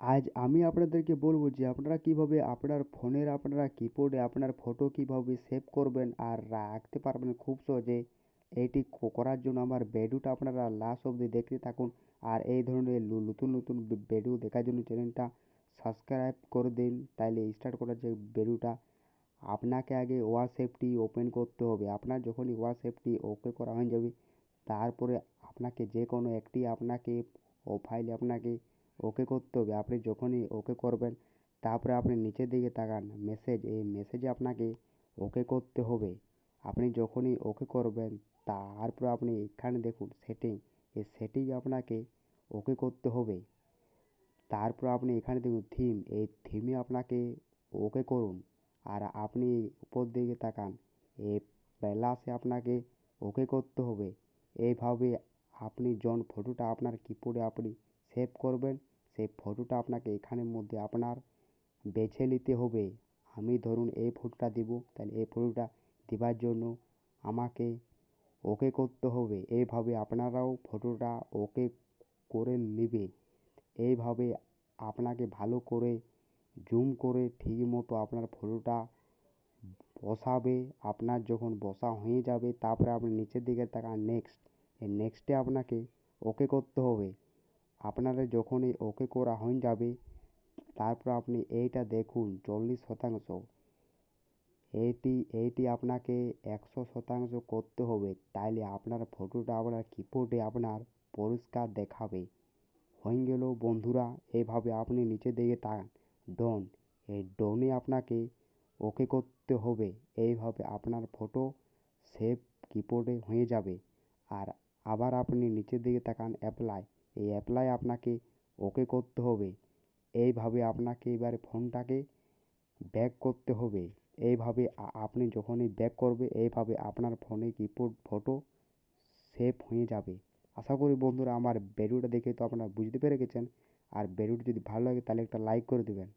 আজ আমি আপনাদেরকে বলব যে আপনারা কীভাবে আপনার ফোনের আপনারা কিবোর্ডে আপনার ফটো কীভাবে সেভ করবেন আর রাখতে পারবেন খুব সহজে। এইটি করার জন্য আমার ভিডিওটা আপনারা লাস্ট অবধি দেখতে থাকুন। আর এই ধরনের নতুন নতুন ভিডিও দেখার জন্য চ্যানেলটা সাবস্ক্রাইব করে দিন। তাইলে স্টার্ট করার যে ভিডিওটা আপনাকে আগে হোয়াটসঅ্যাপটি ওপেন করতে হবে। আপনার যখনই হোয়াটসঅ্যাপটি ওকে করা হয়ে যাবে, তারপরে আপনাকে যে কোনো একটি আপনাকে ও ফাইলে আপনাকে ওকে করতে হবে। আপনি যখনই ওকে করবেন, তারপরে আপনি নিচের দিকে তাকান। মেসেজ এই মেসেজে আপনাকে ওকে করতে হবে। আপনি যখনই ওকে করবেন, তারপর আপনি এখানে দেখুন সেটিং এই সেটিং আপনাকে ওকে করতে হবে। তারপর আপনি এখানে দেখুন থিম এই থিমে আপনাকে ওকে করুন। আর আপনি উপর দিকে তাকান এ প্লাসে আপনাকে ওকে করতে হবে। এইভাবে আপনি যখন ফটোটা আপনার কিবোর্ডে আপনি সেভ করবেন। সেই ফটোটা আপনাকে এখানের মধ্যে আপনার বেছে নিতে হবে। আমি ধরুন এই ফটোটা দেব, তাহলে এই ফটোটা দেওয়ার জন্য আমাকে ওকে করতে হবে। এইভাবে আপনারাও ফটোটা ওকে করে নেবে। এইভাবে আপনাকে ভালো করে জুম করে ঠিক মতো আপনার ফটোটা বসাবে। আপনার যখন বসা হয়ে যাবে, তারপরে আপনি নিচের দিকে তাকান নেক্সট এই নেক্সটে আপনাকে ওকে করতে হবে। আপনাদের যখনই ওকে করা হয়ে যাবে, তারপর আপনি এইটা দেখুন, চল্লিশ শতাংশ। এইটি এইটি আপনাকে একশো শতাংশ করতে হবে। তাইলে আপনার ফটোটা আপনার কিবোর্ডে আপনার পরিষ্কার দেখাবে। হয়ে গেল বন্ধুরা, এইভাবে আপনি নিচের দিকে তাকান। ডন এই ডনে আপনাকে ওকে করতে হবে। এইভাবে আপনার ফটো সেভ কিবোর্ডে হয়ে যাবে। আর আবার আপনি নিচের দিকে তাকান অ্যাপ্লাই এই অ্যাপ্লাই আপনাকে ওকে করতে হবে। এইভাবে আপনাকে এবারে ফোনটাকে ব্যাক করতে হবে। এইভাবে আপনি যখনই ব্যাক করবে, এইভাবে আপনার ফোনে কিপোর্ড ফটো সেভ হয়ে যাবে। আশা করি বন্ধুরা আমার ভিডিওটা দেখে তো আপনারা বুঝতে পেরে গেছেন। আর ভিডিওটি যদি ভালো লাগে তাহলে একটা লাইক করে দেবেন।